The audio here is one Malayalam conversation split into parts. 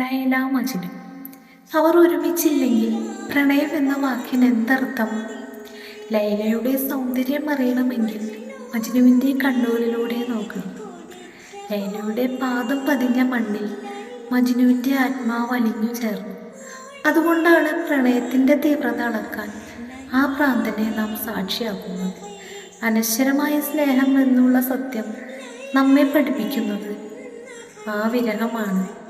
ലൈല മജ്നു അവർ ഒരുമിച്ചില്ലെങ്കിൽ പ്രണയം എന്ന വാക്കിന് എന്തർത്ഥം? ലൈലയുടെ സൗന്ദര്യം അറിയണമെങ്കിൽ മജ്നുവിന്റെ കണ്ണൂരിലൂടെ നോക്കണം ലൈലയുടെ പാദം പതിഞ്ഞ മണ്ണിൽ മജ്നുവിന്റെ ആത്മാവ് അലിഞ്ഞു ചേർന്നു. അതുകൊണ്ടാണ് പ്രണയത്തിന്റെ തീവ്രത അളക്കാൻ ആ പ്രാന്തനെ നാം സാക്ഷിയാക്കുന്നത്. അനശ്വരമായ സ്നേഹം എന്നുള്ള സത്യം നമ്മെ പഠിപ്പിക്കുന്നത് ആ വിരഹമാണ്.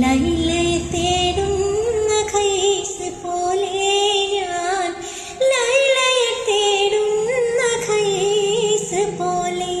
ലൈലും തേടുന്ന ഖൈസ് പോലെ ഞാൻ ലൈലയെ തേടുന്ന ഖൈസ് പോലെ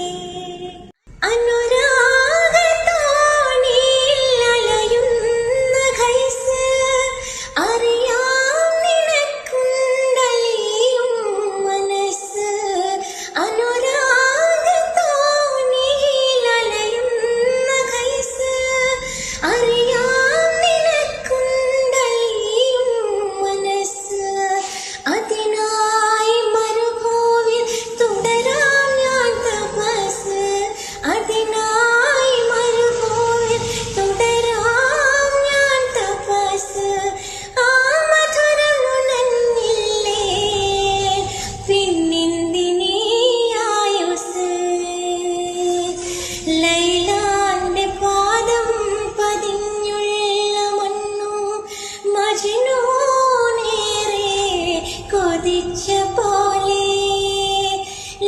കൊതിച്ച പോലെ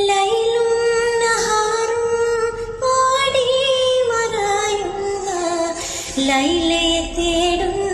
ലൈലും നഹാറും മറയുന്ന ലൈലയെ തേടുന്ന